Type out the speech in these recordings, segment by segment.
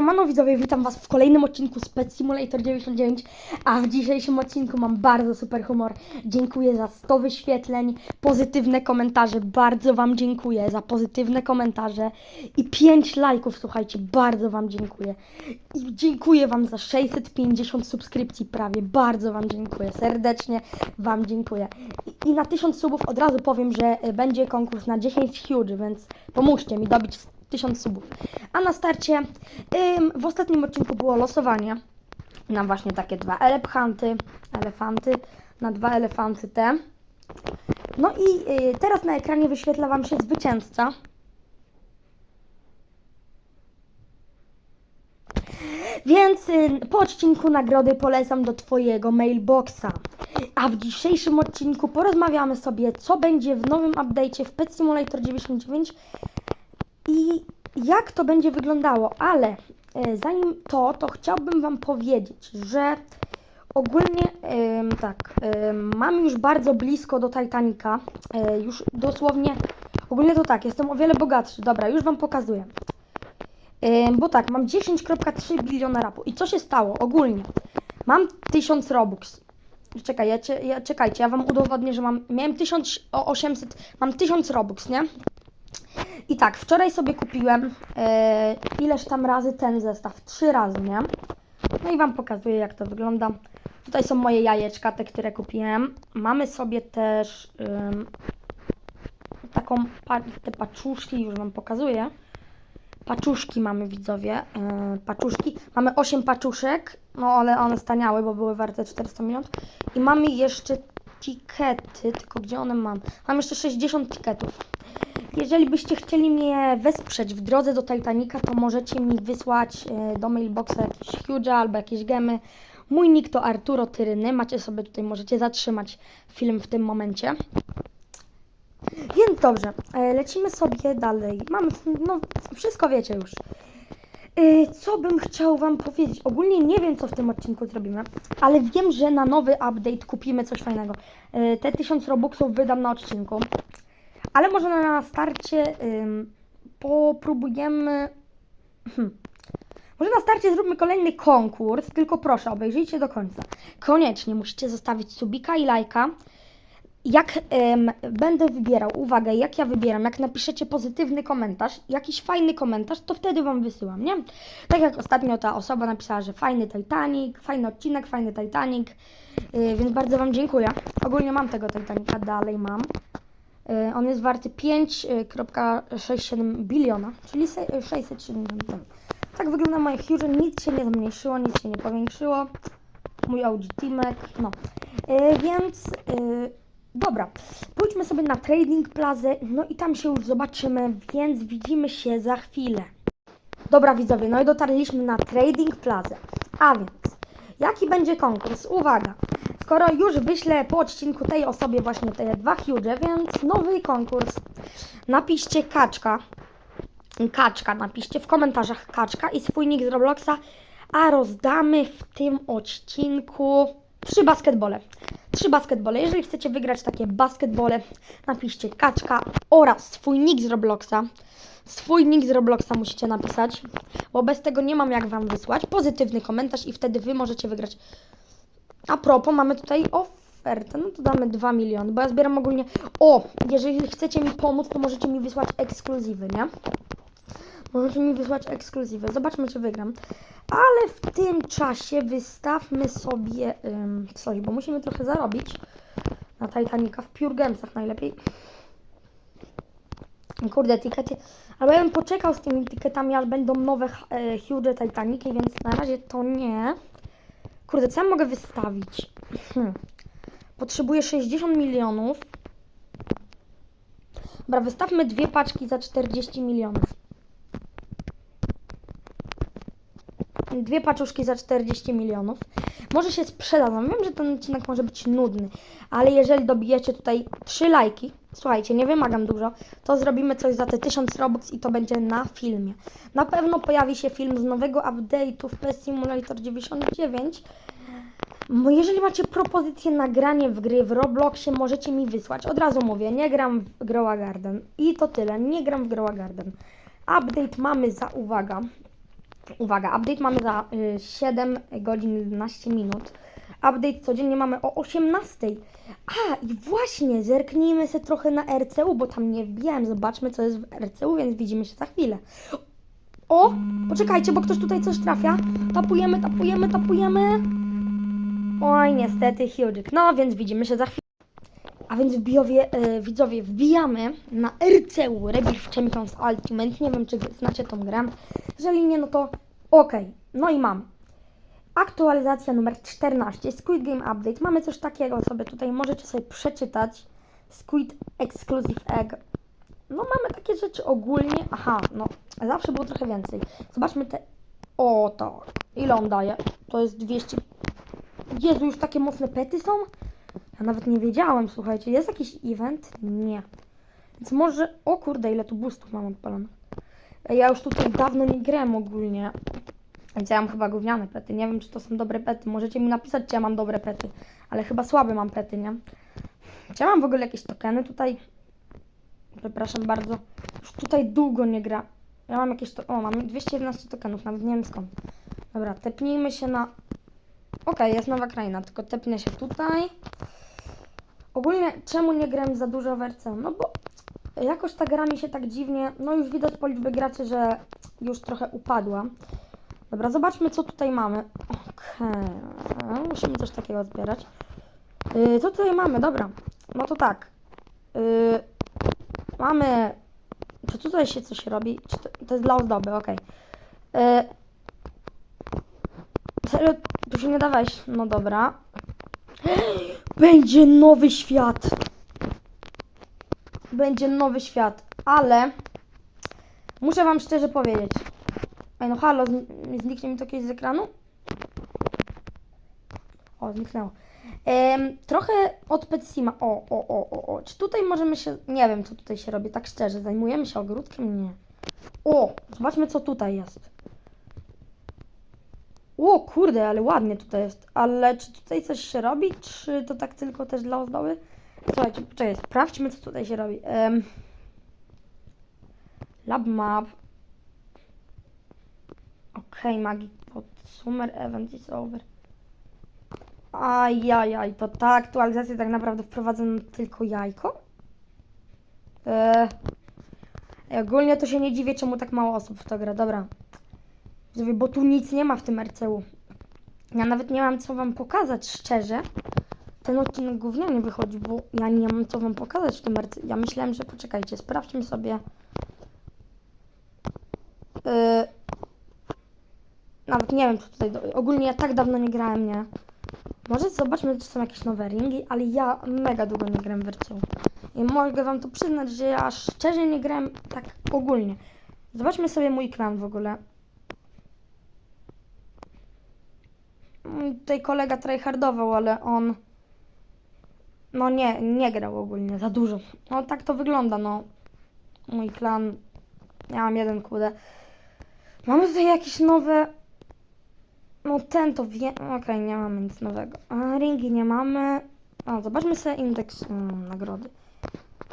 Siemano widzowie, witam was w kolejnym odcinku z Simulator 99, a w dzisiejszym odcinku mam bardzo super humor. Dziękuję za 100 wyświetleń, pozytywne komentarze, bardzo wam dziękuję za pozytywne komentarze i 5 lajków, słuchajcie, bardzo wam dziękuję. I dziękuję wam za 650 subskrypcji prawie, bardzo wam dziękuję, serdecznie wam dziękuję. I, i na 1000 subów od razu powiem, że y, będzie konkurs na 10 huge, więc pomóżcie mi dobić 1000 subów. A na starcie ym, w ostatnim odcinku było losowanie na właśnie takie dwa elephanty, elefanty, na dwa elefanty te. No i y, teraz na ekranie wyświetla Wam się zwycięzca. Więc y, po odcinku nagrody polecam do Twojego mailboxa. A w dzisiejszym odcinku porozmawiamy sobie, co będzie w nowym update'cie w Pet Simulator 99 i jak to będzie wyglądało, ale e, zanim to, to chciałbym Wam powiedzieć, że ogólnie tak, mam już bardzo blisko do Titanica, e, już dosłownie, ogólnie to tak, jestem o wiele bogatszy, dobra, już Wam pokazuję. Bo tak, mam 10,3 biliona rapu i co się stało ogólnie? Mam 1000 Robux. Czekaj, ja, ja, czekajcie, ja Wam udowodnię, że mam, miałem 1800, mam 1000 Robux, nie? I tak, wczoraj sobie kupiłem e, ileż tam razy ten zestaw. Trzy razy, nie? No i Wam pokazuję, jak to wygląda. Tutaj są moje jajeczka, te, które kupiłem. Mamy sobie też ym, taką, pa, te paczuszki, już Wam pokazuję. Paczuszki mamy, widzowie. Yy, paczuszki. Mamy 8 paczuszek, no ale one staniały, bo były warte 400 milionów. I mamy jeszcze tikety, tylko gdzie one mam? Mam jeszcze 60 tiketów. Jeżeli byście chcieli mnie wesprzeć w drodze do Titanica, to możecie mi wysłać e, do mailboxa jakieś huge albo jakieś gemy. Mój nick to Arturo Tyryny. Macie sobie tutaj, możecie zatrzymać film w tym momencie. Więc dobrze, e, lecimy sobie dalej. Mamy, no wszystko wiecie już. E, Co bym chciał Wam powiedzieć? Ogólnie nie wiem, co w tym odcinku zrobimy, ale wiem, że na nowy update kupimy coś fajnego. Te 1000 robuxów wydam na odcinku. Ale może na starcie ym, popróbujemy. Hmm. Może na starcie zróbmy kolejny konkurs, tylko proszę, obejrzyjcie do końca. Koniecznie musicie zostawić subika i lajka. Jak ym, będę wybierał, uwaga, jak ja wybieram, jak napiszecie pozytywny komentarz, jakiś fajny komentarz, to wtedy Wam wysyłam, nie? Tak jak ostatnio ta osoba napisała, że fajny Titanic, fajny odcinek, fajny Titanic, yy, więc bardzo Wam dziękuję. Ogólnie mam tego Titanica, dalej mam. Y, On jest warty 5,67 biliona, czyli se- 670. Tak wygląda moje Huge, nic się nie zmniejszyło, nic się nie powiększyło. Mój Audi Timek, no. Więc dobra, pójdźmy sobie na Trading Plaza, no i tam się już zobaczymy, więc widzimy się za chwilę. Dobra widzowie, no i dotarliśmy na Trading Plaza. A więc, jaki będzie konkurs? Uwaga, skoro już wyślę po odcinku tej osobie właśnie te dwa huge, więc nowy konkurs. Napiszcie kaczka, kaczka, napiszcie w komentarzach kaczka i swój nick z Robloxa, a rozdamy w tym odcinku trzy basketbole. Trzy basketbole. Jeżeli chcecie wygrać takie basketbole, napiszcie kaczka oraz swój nick z Robloxa. Swój nick z Robloxa musicie napisać, bo bez tego nie mam jak Wam wysłać. Pozytywny komentarz i wtedy Wy możecie wygrać. A propos, mamy tutaj ofertę, no to damy 2 miliony, bo ja zbieram ogólnie... O, jeżeli chcecie mi pomóc, to możecie mi wysłać ekskluzywy, nie? Możecie mi wysłać ekskluzywy. Zobaczmy, czy wygram. Ale w tym czasie wystawmy sobie ym, coś, bo musimy trochę zarobić na Titanica w Pure Gamesach najlepiej. Kurde, tikety. Ale ja bym poczekał z tymi tiketami, aż będą nowe e, huge Titaniki, więc na razie to nie. Kurde, co ja mogę wystawić? Hmm. Potrzebuję 60 milionów. Dobra, wystawmy dwie paczki za 40 milionów. Dwie paczuszki za 40 milionów. Może się sprzedadzą. Wiem, że ten odcinek może być nudny, ale jeżeli dobijecie tutaj 3 lajki, słuchajcie, nie wymagam dużo, to zrobimy coś za te 1000 Robux i to będzie na filmie. Na pewno pojawi się film z nowego update'u w PS Simulator 99. Bo jeżeli macie propozycję nagranie w gry w Robloxie, możecie mi wysłać. Od razu mówię, nie gram w Growa Garden. I to tyle, nie gram w Growa Garden. Update mamy za, uwaga, Uwaga, update mamy za y, 7 godzin 11 minut. Update codziennie mamy o 18. A, i właśnie, zerknijmy się trochę na RCU, bo tam nie wbijałem. Zobaczmy, co jest w RCU, więc widzimy się za chwilę. O, poczekajcie, bo ktoś tutaj coś trafia. Tapujemy, tapujemy, tapujemy. Oj, niestety, Hughik. No, więc widzimy się za chwilę. A więc wbijowie, e, widzowie, wbijamy na RCU Rebirth Champions Ultimate. Nie wiem, czy znacie tą grę. Jeżeli nie, no to okej. No i mam. Aktualizacja numer 14, Squid Game Update. Mamy coś takiego sobie tutaj, możecie sobie przeczytać. Squid Exclusive Egg. No mamy takie rzeczy ogólnie. Aha, no zawsze było trochę więcej. Zobaczmy te... O, to. Ile on daje? To jest 200... Jezu, już takie mocne pety są? Ja nawet nie wiedziałem, słuchajcie. Jest jakiś event? Nie. Więc może... O kurde, ile tu boostów mam odpalone. Ja już tutaj dawno nie grałem ogólnie. Mam chyba gówniane pety. Nie wiem, czy to są dobre pety. Możecie mi napisać, czy ja mam dobre pety. Ale chyba słabe mam pety, nie? Czy ja mam w ogóle jakieś tokeny tutaj? Przepraszam bardzo. Już tutaj długo nie gra. Ja mam jakieś to... O, mam 211 tokenów, nawet nie wiem skąd. Dobra, tepnijmy się na... Okej, jest nowa kraina, tylko tepnę się tutaj. Ogólnie, czemu nie grałem za dużo w? No bo jakoś ta gra mi się tak dziwnie... No już widać po liczbie graczy, że już trochę upadła. Dobra, zobaczmy co tutaj mamy. Okej, musimy coś takiego zbierać. Yy, co tutaj mamy? Dobra, no to tak. Yy, mamy... Czy tutaj się coś robi? Czy to, to jest dla ozdoby, okej. Yy, serio, tu się nie da. No dobra. Będzie nowy świat. Będzie nowy świat, ale... Muszę wam szczerze powiedzieć. Ej, no halo, zniknie mi to kiedyś z ekranu? O, zniknęło. Em, trochę od Petsima. O, o, o, o, o. Czy tutaj możemy się... Nie wiem, co tutaj się robi, tak szczerze. Zajmujemy się ogródkiem? Nie. O, zobaczmy, co tutaj jest. O, kurde, ale ładnie tutaj jest. Ale czy tutaj coś się robi, czy to tak tylko też dla ozdoby? Słuchajcie, poczekaj, sprawdźmy, co tutaj się robi. Em, lab map. Okej, Magic Pot. Summer Event is over. Ajajaj, to ta aktualizacja tak naprawdę wprowadza tylko jajko? Eee, ogólnie to się nie dziwię, czemu tak mało osób w to gra. Dobra. Bo tu nic nie ma w tym RCU. Ja nawet nie mam co wam pokazać, szczerze. Ten odcinek gówniany wychodzi, bo ja nie mam co wam pokazać w tym RCU. Ja myślałem, że poczekajcie, sprawdźmy sobie. Eee, nawet nie wiem, co tutaj. Do... Ogólnie ja tak dawno nie grałem, nie? Może zobaczmy, czy są jakieś nowe ringi, ale ja mega długo nie grałem w. I mogę wam to przyznać, że ja szczerze nie grałem tak ogólnie. Zobaczmy sobie mój klan w ogóle. Mm, Tutaj kolega tryhardował, ale on... No nie, nie grał ogólnie za dużo. No tak to wygląda, no. Mój klan... Ja mam jeden kudę. Mamy tutaj jakieś nowe... No ten to wie... Okej, nie mamy nic nowego. A, ringi nie mamy. A, zobaczmy sobie indeks mm, nagrody.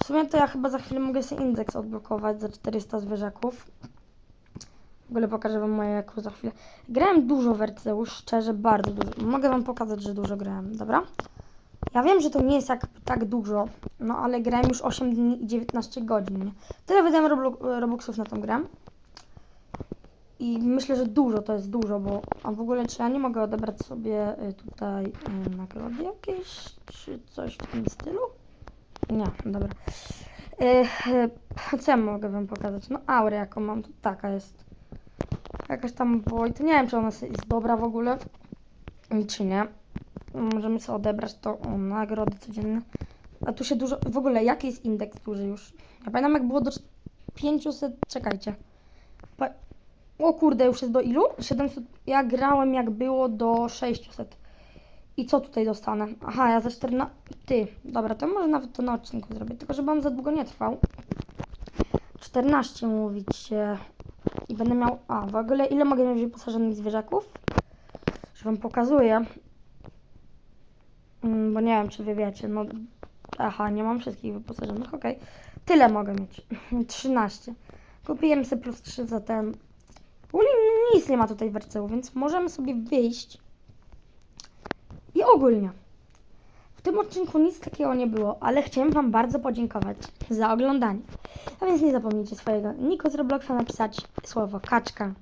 W sumie to ja chyba za chwilę mogę sobie indeks odblokować za 400 zwierzaków. W ogóle pokażę wam moje jako za chwilę. Grałem dużo w RCU, szczerze bardzo dużo. Mogę wam pokazać, że dużo grałem, dobra? Ja wiem, że to nie jest jak, tak dużo, no ale grałem już 8 dni i 19 godzin. Tyle wydałem Robuxów na tą grę. I myślę, że dużo to jest dużo, bo a w ogóle czy ja nie mogę odebrać sobie y, tutaj y, nagrody jakieś, czy coś w tym stylu? Nie, dobra. Y, co ja mogę wam pokazać? No aurę jaką mam, to taka jest. Jakaś tam Void, nie wiem czy ona jest dobra w ogóle, czy nie. Możemy sobie odebrać to, o, nagrody codzienne. A tu się dużo, w ogóle jaki jest indeks duży już? Ja pamiętam jak było do 500, czekajcie. O kurde, już jest do ilu? 700. Ja grałem jak było do 600. I co tutaj dostanę? Aha, ja za 14. Ty, dobra, to może nawet to na odcinku zrobię. Tylko żeby on za długo nie trwał. 14 mówić się. I będę miał. A, w ogóle ile mogę mieć wyposażonych zwierzaków? Że wam pokazuję. Mm, bo nie wiem, czy wy wiecie. No. Aha, nie mam wszystkich wyposażonych, okej. Tyle mogę mieć. 13. Kupiłem sobie plus 3 za ten Ogólnie nic nie ma tutaj w RCU, więc możemy sobie wyjść. I ogólnie. W tym odcinku nic takiego nie było, ale chciałem Wam bardzo podziękować za oglądanie. A więc nie zapomnijcie swojego Niko z Robloxa napisać słowo kaczka.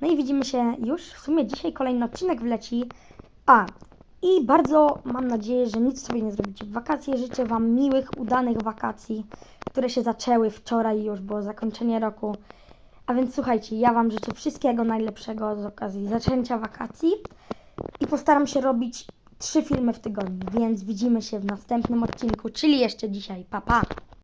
No i widzimy się już. W sumie dzisiaj kolejny odcinek wleci. A, i bardzo mam nadzieję, że nic sobie nie zrobicie w wakacje. Życzę Wam miłych, udanych wakacji, które się zaczęły wczoraj już, było zakończenie roku. A więc słuchajcie, ja Wam życzę wszystkiego najlepszego z okazji zaczęcia wakacji i postaram się robić trzy filmy w tygodniu, więc widzimy się w następnym odcinku, czyli jeszcze dzisiaj. Pa, pa!